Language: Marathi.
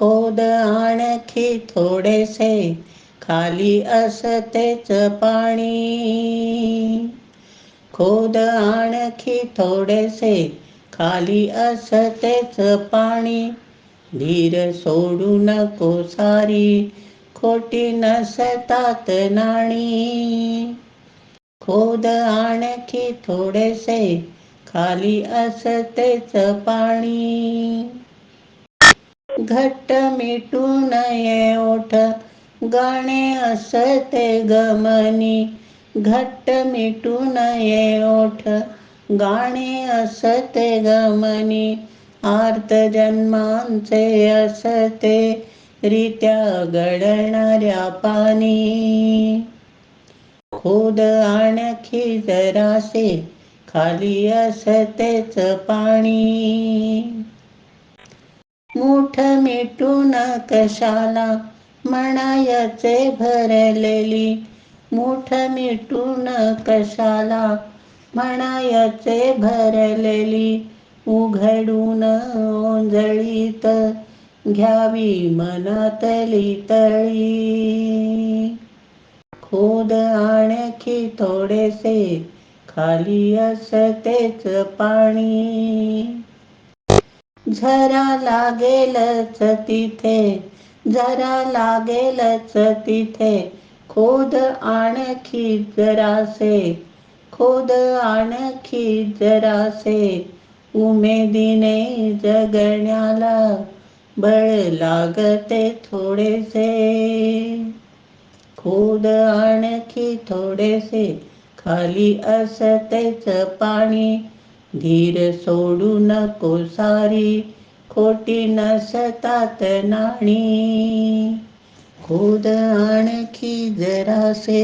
खोद आणखी थोडेसे खाली असतेच पाणी. खोद आणखी थोडेसे खाली असतेच पाणी. धीर सोडू नको सारी खोटी नसतात नाणी. खोद आणखी थोडेसे खाली असतेच पाणी. घट्ट मिटू नये ओठ गाणे असते गमनी. घट्ट मिटू नये ओठ गाणे असते गमनी. आर्त जन्मांचे असते रित्या गडणाऱ्या पाणी. खोद आणखी जरासे खाली असतेच पाणी. मुठ मिटून कशाला म्हणायचे भरलेली? मुठ मिटून कशाला म्हणायचे भरलेली? उघडून ओंजळीत घ्यावी मनातली तळी. खोद आणखी थोडेसे खाली असतेच पाणी. झरा लागेलच तिथे जरा लागेलच तिथे. खोद आणखी जरासे खोद आणखी जरासे. उमेदीने जगण्याला बळ लागते थोडेसे. खोद आणखी थोडेसे खाली असतेच पाणी. धीर सोडू नको सारी खोटी नसतात नाणी. खोद आणखी जरासे